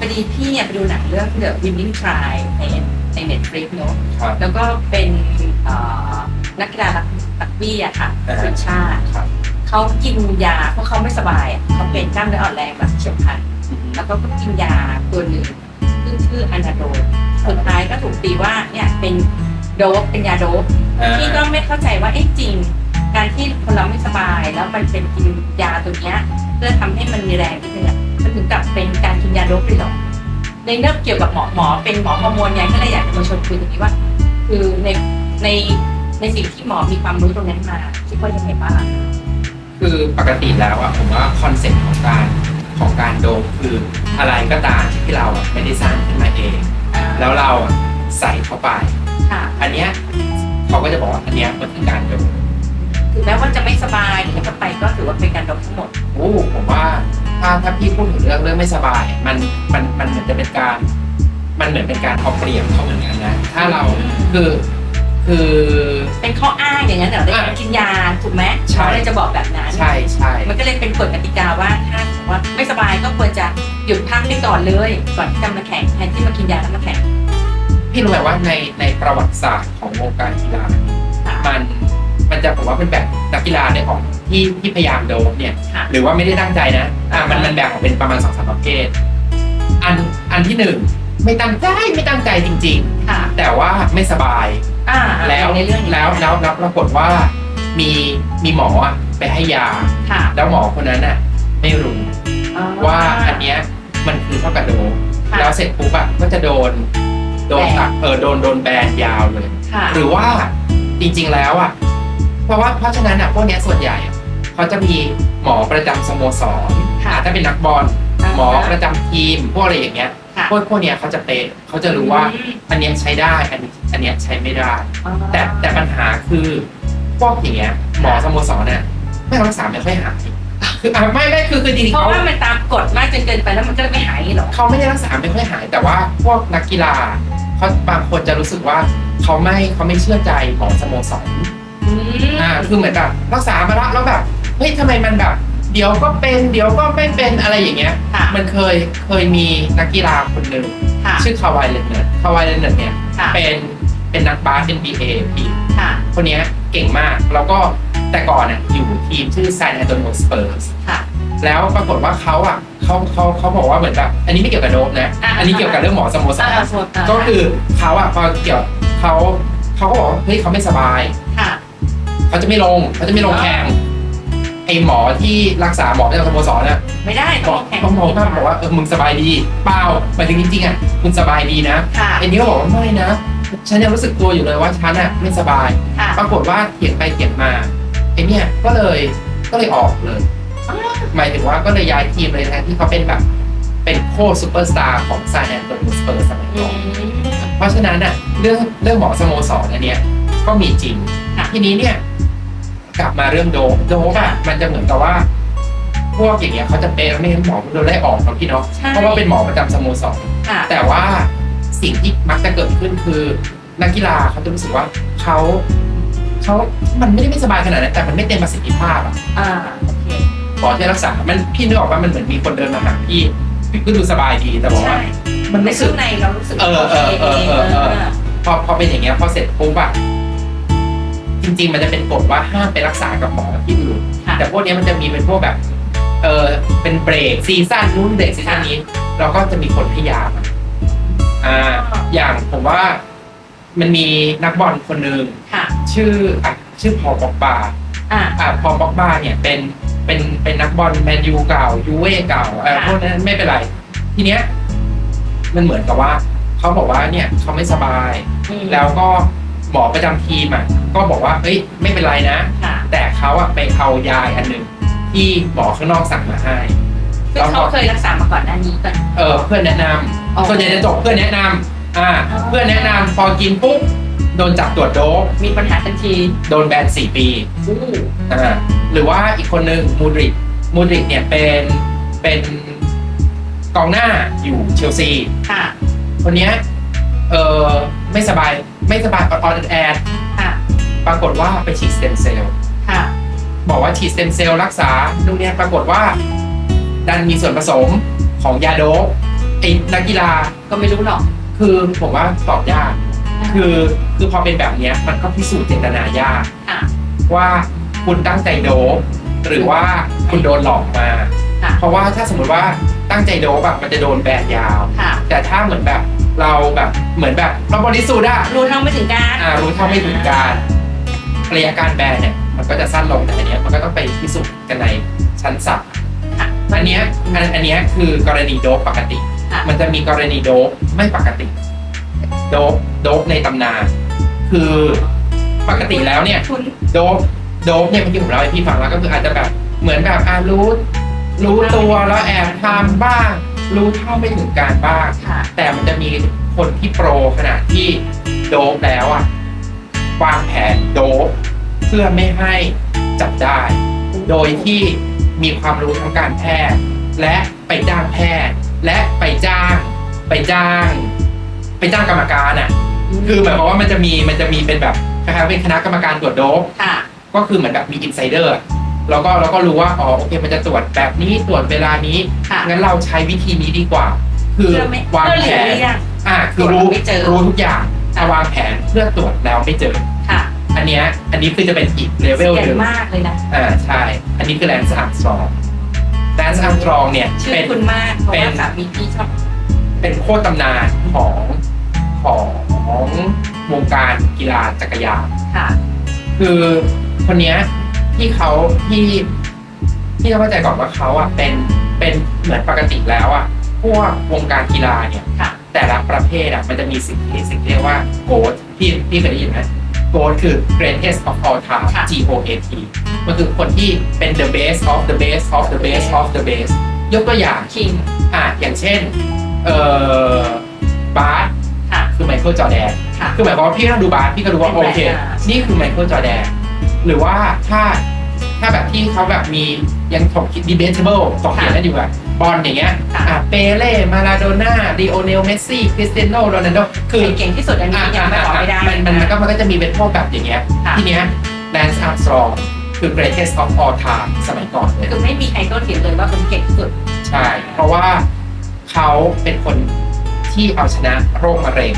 พอดีพี่เนี่ยไปดูหนังเรื่อง The Winning Try ในใน Netflix เนอะครับ แล้วก็เป็นเอ่อนักกีฬารักรักบี้อะค่ะอ่าฮะ ทีมชาติครับเขากินยาเพราะเขาไม่สบายอะเขาเป็นกล้ามเนื้ออ่อนแรงแบบเฉียบพลัน แล้วก็กินยาตัวหนึ่งซึ่งชื่ออันดาโดนสุดท้ายก็ถูกตีว่าเนี่ยเป็นโดบเป็นยาโดบอ่า พี่ก็ไม่เข้าใจว่าเอ๊ะจริง การที่คนเราไม่สบายแล้วมันเป็นกินยาตัวเนี้ยเพื่อทำให้มันมีแรงนิดนึงอะ ยาโดบเลยเหรอในเรื่องเกี่ยวกับหมอหมอเป็นหมอฮอร์โมนไงก็เลยอยากจะมาชวนคุยตรงนี้ว่า คือในในในสิ่งที่หมอมีความรู้ตรงนั้นมาคิดว่ายังไงบ้างคือปกติแล้วอะผมว่าคอนเซ็ปต์ของการของการโดมคืออะไรก็ตามที่เราอะไม่ได้สร้างขึ้นมาเอง แล้วเราอะใส่เข้าไปค่ะอันเนี้ยเขาก็จะบอกว่าอันเนี้ยมันคือการโดมถึงแม้ว่าจะไม่สบายหรือจะไปก็ถือว่าเป็นการโดบทั้งหมดโอ้ผมว่าถ้าถ้าพี่พูดถึงเรื่องเรื่องไม่สบาย มันมันมันเหมือนจะเป็นการ มันเหมือนเป็นการเอาเปรียบเขาเหมือนกันนะ ถ้าเราคือคือ เป็นข้ออ้างอย่างนั้นเหรอในการอะกินยาถูกไหมใช่ เขาเลยจะบอกแบบนั้น ใช่ใช่ มันก็เลยเป็นกฎกติกาว่าถ้าสมมติว่าไม่สบายก็ควรจะหยุดพักไปก่อนเลยก่อนที่จะมาแข่งแทนที่มากินยาแล้วมาแข่งพี่รู้ไหมว่าในในประวัติศาสตร์ของวงการกีฬาค่ะมัน มันจะผมว่าเป็นแบบนักกีฬาเนี่ยออกที่ที่พยายามโดมเนี่ย ค่ะ หรือว่าไม่ได้ตั้งใจนะ อ่า มันมันแบ่งออกเป็นประมาณสองสามประเภท อันอันที่หนึ่งไม่ตั้งใจไม่ตั้งใจจริง ค่ะ ๆ แต่ว่าไม่สบาย อ่าแล้วในเรื่องนี้แล้วแล้วแล้วปรากฏว่ามีมีหมออะไปให้ยา ค่ะแล้วหมอคนนั้นน่ะไม่รู้อ๋อ ว่าอันเนี้ยมันคือเท่ากับโดมค่ะ แล้วเสร็จปุ๊บอะก็จะโดน โดนแบนตัดเออโดนโดนแบนยาวเลย ค่ะ หรือว่าจริงๆแล้วอะ เพราะว่าเพราะฉะนั้นอะพวกเนี้ยส่วนใหญ่อะเขาจะมีหมอประจำสโมสรค่ะถ้าเป็นนักบอลหมอประจำทีมพวกอะไรอย่างเงี้ยค่ะพวกพวกเนี้ยเขาจะเป็นเขาจะรู้ว่าอันเนี้ยใช้ได้อันนี้อันเนี้ยใช้ไม่ได้อ๋อแต่แต่ปัญหาคือพวกอย่างเงี้ยหมอสโมสรเนี่ยไม่รักษาไม่ค่อยหายคืออะไม่ไม่คือคือจริงๆเพราะเขาว่ามันตามกฎมากจนเกินไปแล้วมันก็เลยไม่หายอย่างนี้หรอเขาไม่ได้รักษาไม่ค่อยหาย แต่ว่าพวกนักกีฬาเขาบางคนจะรู้สึกว่าเขาไม่เขาไม่เชื่อใจหมอสโมสร อืมอ่าคือเหมือนแบบรักษามาแล้วแล้วแบบเฮ้ยทำไมมันแบบ เดี๋ยวก็เป็นเดี๋ยวก็ไม่เป็นอะไรอย่างเงี้ย ค่ะมันเคยเคยมีนักกีฬาคนหนึ่งค่ะชื่อคาวายเลนเนอร์คาวายเลนเนอร์เนี่ยค่ะเป็นเป็นนักบาส NBA พี่ค่ะ คนเนี้ยเก่งมากแล้วก็แต่ก่อนน่ะอยู่ทีมชื่อ San Antonio Spurs ค่ะ แล้วปรากฏว่าเขาอะเขาเขาเขาบอกว่าเหมือนแบบอันนี้ไม่เกี่ยวกับโดปนะ อ่าอันนี้เกี่ยวกับเรื่องหมอสโมสอ่ารสมมุติอ่าก็คือเขาอะพอเกี่ยวเขาเขาก็บอกว่าเฮ้ยเขาไม่สบายค่ะ เขาจะไม่ลงเขาจะไม่ลงแข่งไอหมอที่รักษาหมอประจำสโมสรน่ะไม่ได้บต้ออกงแข่งเขาบอกว่าบอกว่าเออมึงสบายดี เปล่าหมายถึงจริงๆอะคุณสบายดีนะค่ะไอ้นี้ก็บอกว่าไม่นะ ฉันยังรู้สึกตัวอยู่เลยว่าฉันอะไม่สบาย ค่ะปรากฏว่าเถียงไปเถียงมาไอเนี่ยก็เลยก็เลยออกเลยอ๋อหมายถึงว่าก็เลยย้ายทีมเลยนะที่เขาเป็นแบบเป็นโค้ชซูเปอร์สตาร์ของซานแอนโตนิโอสเปอร์สมัยอืก่อน มเพราะฉะนั้นอะเรื่องเรื่องหมอสโมสรอันเนี้ยก็มีจริงค่ะ ทีนี้เนี่ย กลับมาเรื่องโดปโดปอะมันจะเหมือนกับว่า พวกอย่างเงี้ยเขาจะเป็นไม่งั้นหมอโดนไล่ออกเนาะพี่เนาะใช่ เพราะว่าเป็นหมอประจำสโมสร ค่ะ แต่ว่าสิ่งที่มักจะเกิดขึ้นคือนักกีฬาเขาจะรู้สึกว่าเขาเขามันไม่ได้ไม่สบายขนาดนั้นแต่มันไม่เต็มประสิทธิภาพอะอ่า โอเค หมอที่รักษา มันพี่นึกออกว่ามันเหมือนมีคนเดินมาหาพี่พี่ก็ดูสบายดีแต่บอกใช่ว่า มันในรู้สึข้าก งในเรารู้สึกเออเออเออเออเออ พอพอเป็นอย่างเงี้ยพอเสร็จปุ๊บอะ จริง ๆ มันจะเป็นกฎว่าห้ามไปรักษากับหมอที่อื่นค่ะ แต่พวกเนี้ยมันจะมีเป็นพวกแบบเออเป็นเบรกซีซั่นนู้นเบรกซีซั่นนี้ เราก็จะมีคนพยายามอะอ่าอย่างผมว่ามันมีนักบอลคนหนึ่งค่ะ ชื่ออะชื่อพอลบ็อกบา อ่า อะพอลบ็อกบาเนี่ยเป็นเป็นเป็นนักบอลแมนยูเก่ายูเว่เก่าเออค่ะพวกนั้นไม่เป็นไร ทีเนี้ยมันเหมือนกับว่าเขาบอกว่าเนี่ยเขาไม่สบายอืมแล้วก็ หมอประจำทีมอะก็บอกว่าเอ้ยไม่เป็นไรนะ ค่ะแต่เขาอะไปเอายาอันหนึ่งที่หมอข้างนอกสั่งมาให้ซึ่งเขาเคยรักษามาก่อนหน้านี้ก่อนเออเพื่อนแนะนอ๋อำส่วนใหญ่จะจบเพื่อนแนะนำอ่า อ๋อ เพื่อนแนะนำพอกินปุ๊บ โดนจับตรวจโดปมีปัญหาทันทีโดนแบนสี่ปีอู้อ่าหรือว่าอีกคนหนึ่งมูดริกมูดริกเนี่ยเป็นเป็นกองหน้าอยู่เชลซี ค่ะ คนเนี้ยเออไม่สบาย ไม่สบายออนแอดค่ะ ปรากฏว่าไปฉีดสเต็มเซลล์ค่ะ บอกว่าฉีดสเต็มเซลล์รักษาดูเนี่ยปรากฏว่า ดันมีส่วนผสมของยาโดปไอ้นักกีฬาก็ไม่รู้หรอก คือผมว่าตอบยาก คือคือพอเป็นแบบเนี้ยมันก็พิสูจน์เจตนายากค่ะ ว่าคุณตั้งใจโดบหรือว่าคุณโดนหลอกมา ค่ะ เพราะว่าถ้าสมมติว่าตั้งใจโดบแบบมันจะโดนแบนยาว ค่ะ แต่ถ้าเหมือนแบบ เราแบบเหมือนแบบเราบริสุทธิ์อะรู้เท่าไม่ถึงการอ่ารู้เท่าไม่ถึงการระยะการแบนเนี่ยมันก็จะสั้นลงแต่อันเนี้ยมันก็ต้องไปพิสูจน์กันในชั้นศาลค่ะอันเนี้ยอันอันเนี้ยคือกรณีโดบปกติค่ะมันจะมีกรณีโดบไม่ปกติ โดบโดบในตำนานคือปกติแล้วเนี่ยคุณโดบโดบเนี่ยเมื่อกี้ผมเล่าให้พี่ฟังแล้วก็คืออาจจะแบบเหมือนแบบอ่ารู้รู้ตัวแล้วแอบทำบ้าง รู้เท่าไม่ถึงการบ้าง ค่ะ แต่มันจะมีคนที่โปรขนาดที่โดบแล้วอะวางแผนโดบเพื่อไม่ให้จับได้ โดยที่มีความรู้ทางการแพทย์ และไปจ้างแพทย์ และไปจ้าง ไปจ้าง ไปจ้างกรรมการอะ คือหมายความว่ามันจะมีมันจะมีเป็นแบบคล้ายๆเป็นคณะกรรมการตรวจโดบค่ะ ก็คือเหมือนแบบมีอินไซเดอร์ แล้วก็เราก็รู้ว่าอ๋อโอเค มันจะตรวจแบบนี้ตรวจเวลานี้ค่ะ งั้นเราใช้วิธีนี้ดีกว่า คือเพื่อไม่วางเพื่อหแผลีกนเลี่ยง อ่าคือรู้ตรวจไม่เจอ รู้ทุกอย่างค่ะแต่วางแผนเพื่อตรวจแล้วไม่เจอ ค่ะอันเนี้ยอันนี้คือจะเป็นอีกเลเวลใหหญ่นึ่งมากเลยนะ อ่าใช่ อันนี้คือแลนซ์อาร์มสตรองแลนซ์อาร์มสตรองเนี่ยชื่อเป็น คุณมาก เพราะเป็นว่าสามีพี่ชอบ เป็นโคตรตำนานของของวงการกีฬาจักรยาน ค่ะ คือคนเนี้ย ที่เขาที่ที่ต้องเข้าใจก่อนว่าเขาอะเป็นเป็นเหมือนปกติแล้วอะพวกวงการกีฬาเนี่ยค่ะแต่ละประเภทอะมันจะมีสิ่งที่สิ่งที่เรียกว่า GOAT พี่พี่เคยได้ยินไหม GOAT คือ greatest of all time ค่ะ G O A T มันคือคนที่เป็น the best of the best of the best of the best ยกตัวอย่างคิงอะอย่างเช่นเอ่อบาสค่ะคือไมเคิลจอร์แดนค่ะคือหมายความว่าพี่ต้องดูบาสพี่ก็รู้ว่าเป็นโอแบบเคอ่านี่คือไมเคิลจอร์แดนหรือว่าถ้า ถ้าแบบที่เขาแบบมียังถกคิด debatable ถกเถียงกันอยู่แบบบอลอย่างเงี้ยค่ะ อะเปเล่มาราโดน่าดิโอเนลเมสซี่คริสเตียโนโรนัลโดคือเก่งที่สุดอันนี้ยังไม่บอกไม่ได้มันมันมันก็มันก็จะมีเป็นพวกแบบอย่างเงี้ยค่ะทีเนี้ยแลนซ์อาร์มสตรองคือ greatest of all time สมัยก่อนเลย คือไม่มีใครโต้เถียงเลยว่าคนเก่งที่สุด ใช่ เพราะว่าเขาเป็นคนที่เอาชนะโรคมะเร็ง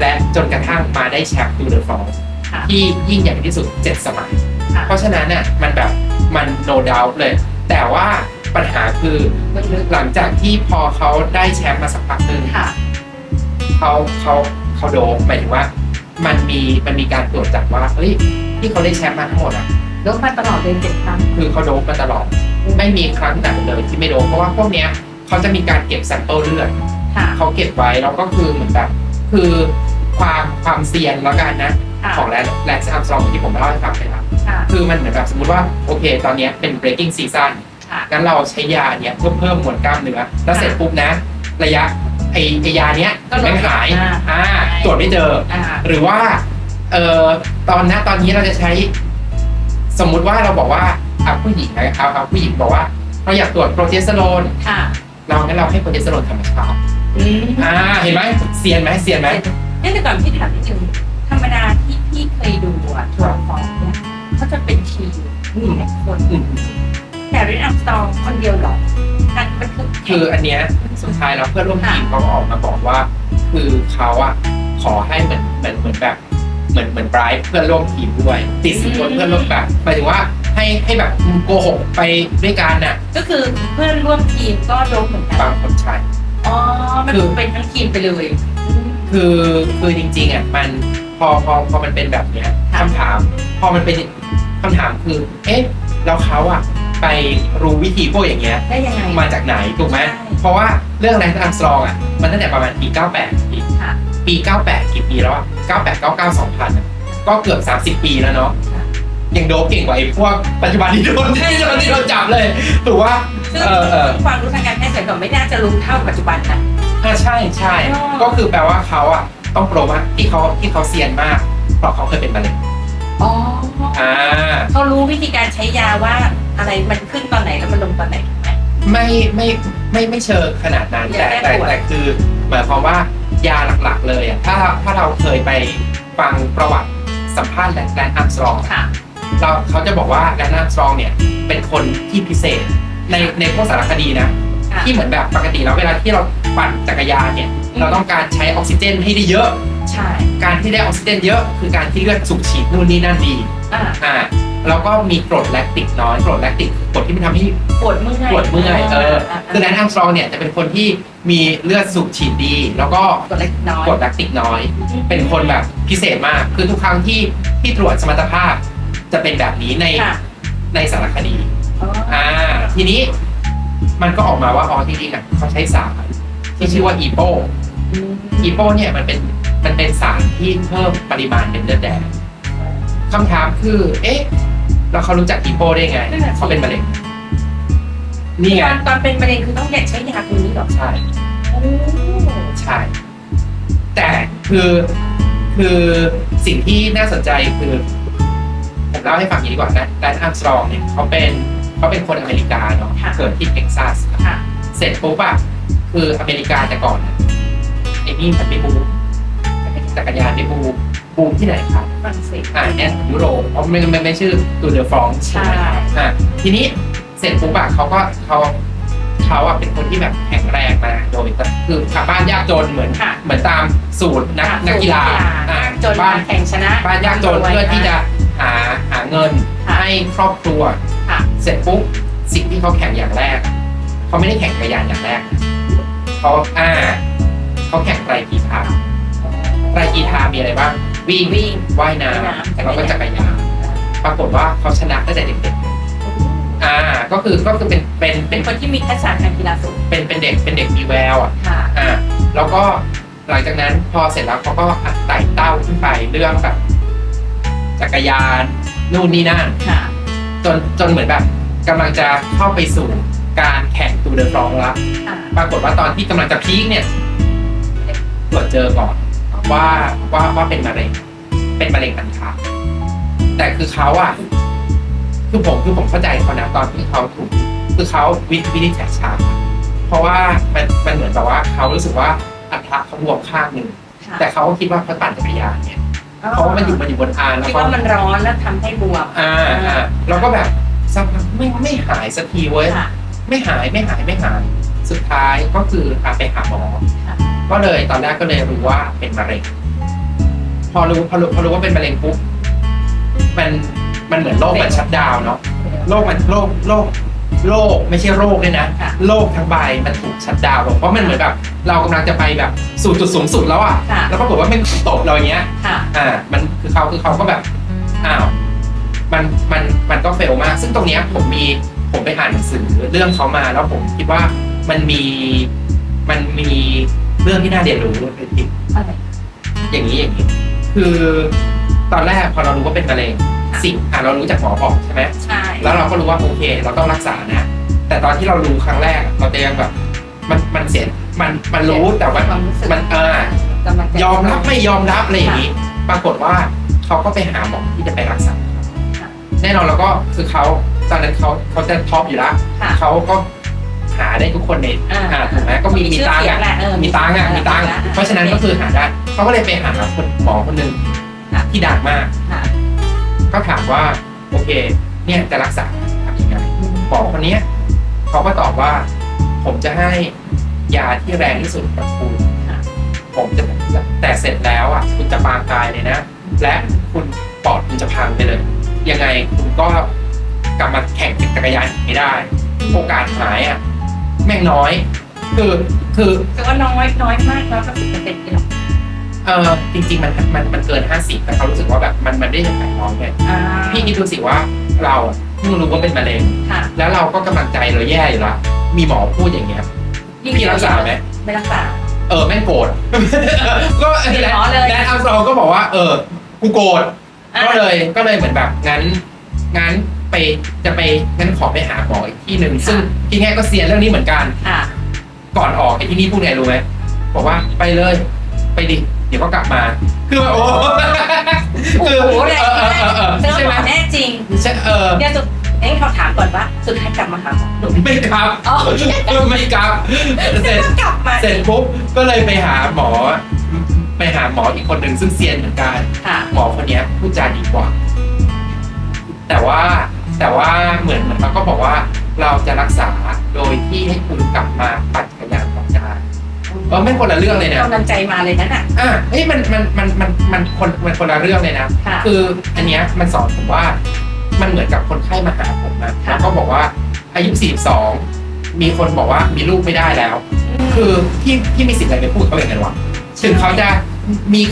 และจนกระทั่งมาได้แชมป์ตูเดอฟรองค่ะ ที่ยิ่งใหญ่ที่สุด 7 สมัย ค่ะ เพราะฉะนั้นน่ะมันแบบมัน no doubt เลย แต่ว่าปัญหาคือลึกหลังจากที่พอเขาได้แชมป์มาสักพักหนึ่งๆค่ะ เขาเขาเขาโดปหมายถึงว่า มันมีมันมีการตรวจจับว่าเฮ้ยที่เขาได้แชมป์มาทั้งหมดอะลดมาตลอดเลยเจ็ดครั้ง คือเขาโดปมาตลอด ไม่มีครั้งไหนเลยที่ไม่โดปเพราะว่าพวกเนี้ยเขาจะมีการเก็บแซมเปิลเลือดค่ะ เขาเก็บไว้แล้วก็คือเหมือนแบบคือความความเซียนแล้วกันนะค่ะ ของแลนด์แลนด์อาร์มสตรองที่ผมเล่าให้ฟังไปครับค่ะคือมันเหมือนแบบสมมติว่าโอเค ตอนเนี้ยเป็น breaking season ค่ะงั้นเราใช้ยาเนี้ยเพื่อเพิ่มมวลกล้ามเนื้อแล้วเสร็จปุ๊บนะ ระยะไอไอยาเนี้ยก็ลดแม่งหายอ่าอ่าตรวจไม่เจออ่าหรือว่าเอ่อตอนนะตอนนี้เราจะใช้ สมมุติว่าเราบอกว่าเอาผู้หญิงนะเอาเอาผู้หญิงบอกว่าเราอยากตรวจโปรเจสเตอโรนค่ะเรางั้นเราให้โปรเจสเตอโรนธรรมชาติอืมอ่าเห็นไหมเซียนไหมเซียนไหมเนี่ยแต่ก่อนพี่ถามนิดนึงธรรมดา ที่พี่เคยดูอะทัวร์ฟอร์มเนี่ยเขาจะเป็นทีมมีหลายคนอืมแต่ริอัมสตองคนเดียวหรอนั่นมันคือคืออันเนี้ยสุดท้ายแล้วเพื่อนร่วมทีมเขาก็ออกมาบอกว่า คือเขาอะขอให้เหมือนเหมือนเหมือนแบบเหมือนเหมือนไบรท์เพื่อนร่วมทีมด้วยติดสินบนเพื่อนร่วมแบบหมายถึงว่าให้ให้แบบโกหกไปด้วยกันน่ะ ก็คือเพื่อนร่วมทีมก็โดนเหมือนกันบางคนใช่อ๋อมันคือเป็นทั้งทีมไปเลย คือคือจริงๆอะมันพอพอพอมันเป็นแบบเนี้ยค่ะคำถาม พอมันเป็นคำถามคือ เอ๊ะแล้วเขาอะไปรู้วิธีพวกอย่างเงี้ย ได้ยังไง มาจากไหนถูกไหม ใช่ เพราะว่าเรื่องแลนซ์อาร์มสตรองอะมันตั้งแต่ประมาณปี 98 ปีค่ะ ปี 98 กี่ปีแล้วอะ 98 99 2000อะก็เกือบ 30 ปีแล้วเนาะค่ะ ยังโดปเก่งกว่าไอ้พวกปัจจุบันที่โดนที่โดนที่โดนจับเลยถูกว่า ซึ่งเออเออ ความรู้ทางการแพทย์สมัยก่อนไม่น่าจะรู้เท่าปัจจุบันนะ อ่าใช่ใช่อ๋อก็คือแปลว่าเขาอะต้องโปรว่าที่เขาที่เขาเซียนมาก เพราะเขาเคยเป็นมะเร็งอ๋ออ่าเขารู้วิธีการใช้ยาว่าอะไรมันขึ้นตอนไหนแล้วมันลงตอนไหนถูกไหม ไม่ไม่ไม่ไม่เชิงขนาดนั้นยาแต่แก้แต่ปวดแต่คือหมายความว่ายาหลักๆเลยอะถ้าถ้าเราเคยไปฟังประวัติสัมภาษณ์แลนด์อาร์มสตรอง ค่ะ เราเขาจะบอกว่าแลนด์อาร์มสตรองเนี่ยเป็นคนที่พิเศษในในพวกสารคดีนะ ค่ะ ที่เหมือนแบบปกติแล้วเวลาที่เรา ปั่นจักรยานเนี่ยเราต้องการใช้ออกซิเจนให้ได้เยอะ ใช่การที่ได้ออกซิเจนเยอะคือการที่เลือดสูบฉีดนู่นนี่นั่นดีอ่าอ่าแล้วก็มีกรดแลคติกน้อยกรดแลคติกคือกรดที่มันทำให้ปวดเมื่อยปวดเมื่อยเอออ่าคือแลนด์อัมสตรองเนี่ยจะเป็นคนที่มีเลือดสูบฉีดดี แล้วก็ปวดเล็กน้อยกรดแลคติกน้อย เป็นคนแบบพิเศษมากคือทุกครั้งที่ที่ตรวจสมรรถภาพ จะเป็นแบบนี้ในค่ะในสารคดีอ๋ออ่าทีนี้มันก็ออกมาว่าอ๋อจริงๆอะเขาใช้สาร ที่ชื่อว่าอีโปอืมอีโปเนี่ยมันเป็นมันเป็นสารที่เพิ่มปริมาณเป็นเลือดแดงคำถามคือ เอ๊ะแล้วเขารู้จักอีโปได้ไงเขาเป็นมะเร็งนี่ไงตอนตอนเป็นมะเร็งคือต้องใช้ยาตัวนี้เหรอใช่โอ้ใช่ แต่คือคือสิ่งที่น่าสนใจคือผมเล่าให้ฟังอย่างนี้ดีกว่านะแดนอัมสตรองเนี่ยเขาเป็นเขาเป็นคนอเมริกาเนาะเกิดที่เท็กซัสค่ะเสร็จปุ๊บอะ คืออเมริกาแต่ก่อนอะไอ้นี่มันไปบูมจักรยานไปบูมบูมที่ไหนครับฝรั่งเศสอ่าเนี่ยยุโรปเพราะไม่ไม่ไม่ชื่อตูเดอฟรองใช่อ่าทีนี้เสร็จปุ๊บอะเขาก็เขาเขาอะเป็นคนที่แบบแข็งแรงมาโดยคือชาวบ้านยากจนเหมือนค่ะเหมือนตามสูตรนักนักกีฬาอ่าจนบ้านแข่งชนะบ้านยากจนเพื่อที่จะหาหาเงินค่ะให้ครอบครัวค่ะเสร็จปุ๊บสิ่งที่เขาแข่งอย่างแรก เขาไม่ได้แข่งจักรยานอย่างแรก เขาอ่าเขาแข่งไตรกีฬาไตรกีฬามีอะไรบ้างวิ่งวิ่งว่ายน้ว่ายน้ำำแล้วก็จักรยานปรากฏว่าเขาชนะตั้งแต่เด็กๆอ่าก็คือก็คือเป็นเป็นเป็เป็นนคนที่มีทักษะทางกีฬาสูงเป็นเป็นเด็กเป็นเด็กมีแววอะค่ะอ่าแล้วก็หลังจากนั้นพอเสร็จแล้วเขาก็อะไต่เต้าขึ้นไปเรื่องแบบจักรยานนู่นนี่นั่นค่ะจนจนเหมือนแบบกำลังจะเข้าไปสู่ การแข่งตูเดอฟรองแล้วค่ะปรากฏว่าตอนที่กำลังจะพีคเนี่ยตรวจเจอก่อนว่าว่าว่าเป็นมะเร็งเป็นมะเร็งอันทะแต่คือเขาอะคือผมคือผมเข้าใจเขานะตอนที่เขาถูกคือเขาวิวินิจฉัยช้าเพราะว่ามันมันเหมือนแบบว่าเขารู้สึกว่าอันทะเขาบวมข้างหนึ่ง ค่ะแต่เขาก็คิดว่าเขาปั่นจักรยานเนี่ยเพราะว่ามันอยู่มันอยู่บนอานแล้วคิดก็ว่ามันร้อนแล้วทำให้บวมอ่าอ่าเราก็แบบสักพักไม่ไม่หายสักทีเว้ย ค่ะ ไม่หายไม่หายไม่หาย สุดท้ายก็คือพาไปหาหมอค่ะก็เลยตอนแรกก็เลยรู้ว่าเป็นมะเร็ง พอรู้พอรู้พอรู้ว่าเป็นมะเร็งปุ๊บมันมันเหมือนโลกมันชัดดาวน์เนาะโลกมันโลกโลกโลกไม่ใช่โรคด้วยนะค่ะโลกทั้งใบมันถูกชัดดาวน์ลงเพราะมันเหมือนแบบเรากำลังจะไปแบบสู่จุดสูงสุดแล้วอะค่ะแล้วปรากฏว่ามันตกเราอย่างเงี้ยค่ะอ่ามันคือเขาคือเขาก็แบบอ้าวมันมันมันก็เฟลมาก ซึ่งตรงเนี้ยผมมี ผมไปอ่านหนังสือเรื่องเขามาแล้วผมคิดว่ามันมีมันมีเรื่องที่น่าเรียนรู้เลยทีอะไรอย่างนี้อย่างนี้ คือตอนแรกพอเรารู้ว่าเป็นมะเร็งสิ่งอะเรารู้จากหมอบอกใช่ไหมใช่แล้วเราก็รู้ว่าโอเค เราต้องรักษานะ แต่ตอนที่เรารู้ครั้งแรก เราจะยังแบบ มันมันเสียมันมันรู้แต่ว่าความรู้สึกมันเออกำลังจะยอมรับไม่ยอมรับอะไรอย่างนี้ ปรากฏว่าเขาก็ไปหาหมอที่จะไปรักษาค่ะแน่นอนแล้วก็คือเขา ตอนนั้นเขาเขาจะท็อปอยู่แล้วค่ะเขาก็หาได้ทุกคนในอ่า อ่าถูกไหมก็มีมีชื่อตังค์เสียอะแหละเออมีตังค์อะมีตังค์แล้วเพราะฉะนั้นก็คือหาได้เขาก็เลยไปหาคนหมอคนหนึ่งค่ะ ที่ดังมาก ค่ะก็ถามว่าโอเค เนี่ยจะรักษาทำยังไงหมอคนเนี้ยเขาก็ตอบว่า ผมจะให้ยาที่แรงที่สุดกับคุณค่ะ ผมจะแต่เสร็จแล้วอะคุณจะปางตายเลยนะ และคุณปอดคุณจะพังไปเลย ยังไงคุณก็กลับมาแข่ง จักรยานอีกไม่ได้ โอกาสหายอะแม่งน้อย คือคือแต่ว่าน้อยน้อยมากน้อยก็สิบเปอร์เซ็นต์นี่หรอกเออจริง ๆ มันมันมันเกินห้าสิบแต่เขารู้สึกว่าแบบมันมันไม่ได้หายน้อยไงอ่าพี่คิดดูสิว่าเราอะเพิ่งรู้ว่าเป็นมะเร็ง ค่ะแล้วเราก็กำลังใจเราแย่อยู่แล้วมีหมอพูดอย่างเงี้ยพี่รักษาไหมไม่รักษา เออแม่งโกรธ ก็มีหมอเลย แดนอัลสตรองก็บอกว่า เออกูโกรธอะก็เลยก็เลยเหมือนแบบงั้นงั้น ไปจะไปงั้นขอไปหาหมออีกที่หนึ่งซึ่งพี่แง่ก็เซียนเรื่องนี้เหมือนกันค่ะก่อนออกไอ้ที่นี่พูดไงรู้ไหมบอกว่าไปเลย ไปดิเดี๋ยวก็กลับมา คือแบบโอ้โอ้คือโหแรงเออเออเออเจอใช่หไหมมอแน่จริงใช่เออเนี่ยสุดเอ้ยเขาถามก่อนว่าสุดท้ายกลับมาหาหมอหนู ไม่กลับอ๋อ ไม่กลับเสร็จ กลับมาเสร็จปุ๊บก็เลยไปหาหมอ ไปหาหมออีกคนหนึ่งซึ่งเซียนเหมือนกัน ค่ะ หมอคนเนี้ยพูดจาดีกว่า แต่ว่าแต่ ว่าเหมือนเหมือนเขาก็บอกว่าเราจะรักษาโดยที่ให้คุณกลับมาปั่นจักรยานต่อได้เออไม่คนละเรื่องเลยนะกำลังใจมาเลยนั่นอะอ่าเฮ้ยมันมันมันมันมันคนมันคนละเรื่องเลยนะค่ะ คืออันเนี้ยมันสอนผมว่า มันเหมือนกับคนไข้มาหาผมนะค่ะ แล้วก็บอกว่าอายุ 42 มีคนบอกว่ามีลูกไม่ได้แล้ว คือพี่พี่มีสิทธิ์อะไรไปพูดเขาอย่างนั้นวะถึงเขาจะมี